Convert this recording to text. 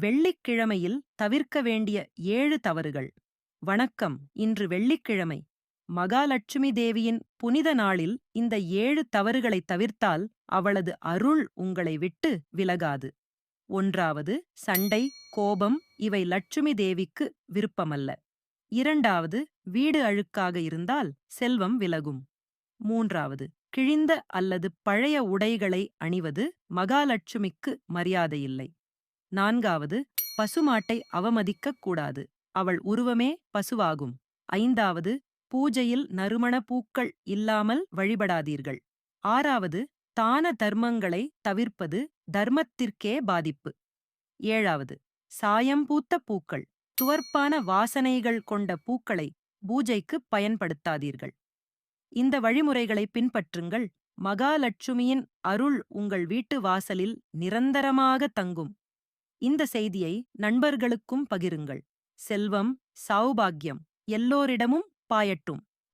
வெள்ளிக்கிழமையில் தவிர்க்க வேண்டிய ஏழு தவறுகள். வணக்கம். இன்று வெள்ளிக்கிழமை. மகாலட்சுமி தேவியின் புனித நாளில் இந்த ஏழு தவறுகளை தவிர்த்தால் அவளது அருள் உங்களை விட்டு விலகாது. ஒன்றாவது சண்டை கோபம் இவை லட்சுமி தேவிக்கு விருப்பமல்ல. இரண்டாவது வீடு அழுக்காக இருந்தால் செல்வம் விலகும். மூன்றாவது கிழிந்த அல்லது பழைய உடைகளை அணிவது மகாலட்சுமிக்கு மரியாதையில்லை. நான்காவது பசுமாட்டை அவமதிக்கக் கூடாது. அவள் உருவமே பசுவாகும். ஐந்தாவது பூஜையில் நறுமண பூக்கள் இல்லாமல் வழிபடாதீர்கள். ஆறாவது தான தர்மங்களை தவிர்ப்பது தர்மத்திற்கே பாதிப்பு. ஏழாவது சாயம் பூத்த பூக்கள் துவர்ப்பான வாசனைகள் கொண்ட பூக்களை பூஜைக்கு பயன்படுத்தாதீர்கள். இந்த வழிமுறைகளை பின்பற்றுங்கள். மகாலட்சுமியின் அருள் உங்கள் வீட்டு வாசலில் நிரந்தரமாக தங்கும். இந்த செய்தியை நண்பர்களுக்கும் பகிருங்கள். செல்வம் சௌபாக்கியம் எல்லோரிடமும் பாயட்டும்.